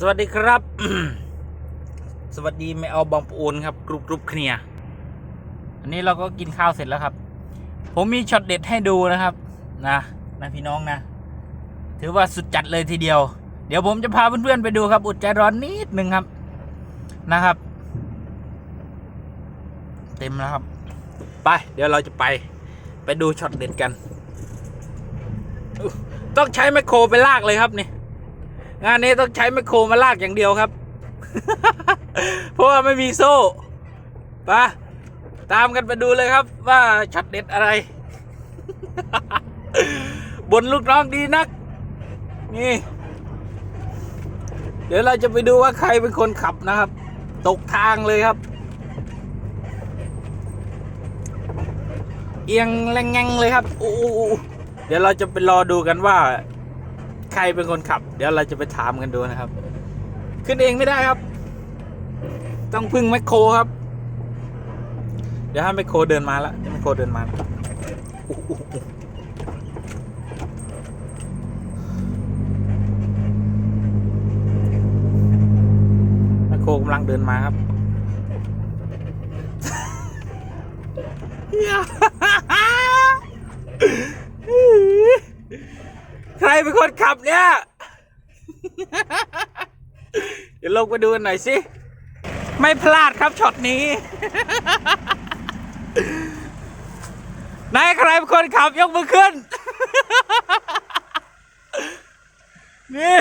สวัสดีครับ สวัสดีไม่เอาบางปูนครับกรุบกรุบเคลียอันนี้เราก็กินข้าวเสร็จแล้วครับ ผมมีช็อตเด็ดให้ดูนะครับ นะนะพี่น้องนะ ถือว่าสุดจัดเลยทีเดียว เดี๋ยวผมจะพาเพื่อนๆไปดูครับ อุดใจร้อนนิดนึงครับนะครับ เต็มแล้วครับ ไป เดี๋ยวเราจะไปไปดูช็อตเด็ดกัน ต้องใช้แมคโครไปลากเลยครับนี่ งานนี้ต้องใช้แมโครมาลากอย่างเดียวครับ เพราะว่าไม่มีโซ่ไปะตามกันไปดูเลยครับว่าช็อตเด็ดอะไร บนลูกน้องดีนัก นี่ เดี๋ยวเราจะไปดูว่าใครเป็นคนขับนะครับ ตกทางเลยครับ เอียงแรงงเลยครับโอ้เดี๋ยวเราจะไปรอดูกันว่า ใครเป็นคนขับ เดี๋ยวเราจะไปถามกันดูนะครับ ขึ้นเองไม่ได้ครับ ต้องพึ่งแมคโครครับ เดี๋ยวให้แมคโครเดินมาล้วเดี๋ยวแมคโครเดินมาแมคโครกำลังเดินมาครับใคร เป็นคนขับเนี่ย เดี๋ยวลงไปดูกันหน่อยสิ ไม่พลาดครับช็อตนี้ นายใครเป็นคนขับยกมือขึ้น นี่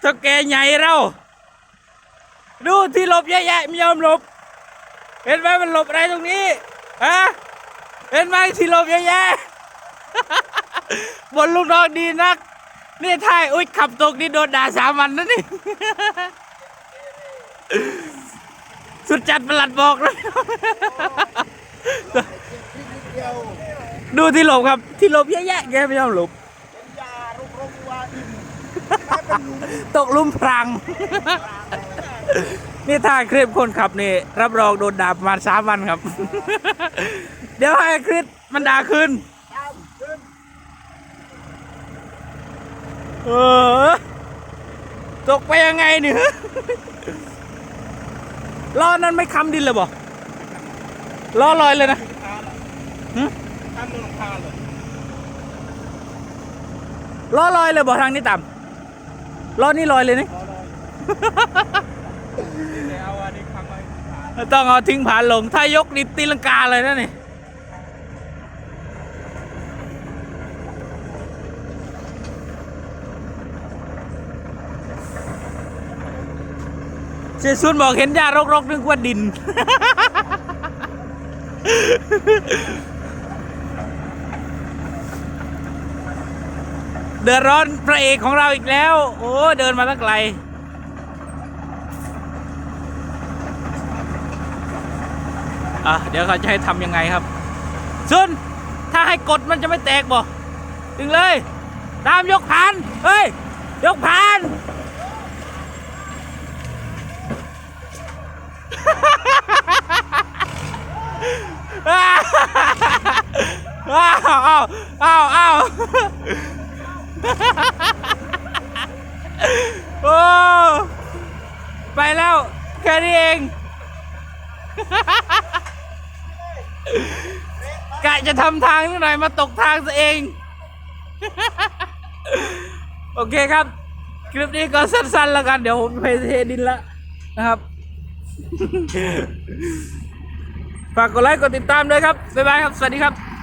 เจ้าแกใหญ่เรา ดูที่หลบแย่ๆไม่ยอมหลบ เห็นไหมมันหลบอะไรตรงนี้ ฮะ เห็นไหมที่หลบแย่ๆบนลูกน้องดีนัก นี่ท้ายอุ้ยขับตกนี่โดนด่าสามวันนะนี่ สุดจัดประหลัดบอกเลยดูที่หลบครับ ที่หลบแย่ๆแกไม่ยอมหลบตกลุ่มพรางนี่ถ้าคลิปคนขับนี่ รับรองโดนด่าประมาณสามวันครับ เดี๋ยวให้คลิปมันด่าคืน ตามขึ้น เออ ตกไปยังไงเนี่ยล้อนั้นไม่ค้ำดินเลยบ่ล้อลอยเลยนะคาละหึทำลงคาเลยล้อลอยเลยบ่ทางนี้ต่ำล้อนี่ลอยเลยนี่รอรอนี่แล้วอันนี้ขังไว้ขาต้องเอาทิ้งผานลง ถ้ายกนี่ตีลังกาเลยนะนี่ เสียซุนบอกเห็นหญ้ารกๆนึกว่าดิน เดือดร้อนพระเอกของเราอีกแล้ว โอ้เดินมาตั้งไกลอะเดี๋ยวเขาจะให้ทำยังไงครับซุนถ้าให้กดมันจะไม่แตกบ่ดึงเลย ตามยกผ่าน เฮ้ย ยกผ่าน อ้าวอ้าว อ้าวอ้าวอ้าวโอ้ไปแล้ว แค่นี้เอง กะจะทำทางนิดหน่อยมาตกทางซะเอง โอเคครับ คลิปนี้ก็สั้นๆแล้วกัน เดี๋ยวผมไปเทดินละนะครับ ฝากกดไลค์กดติดตามด้วยครับ บ๊ายบายครับ สวัสดีครับ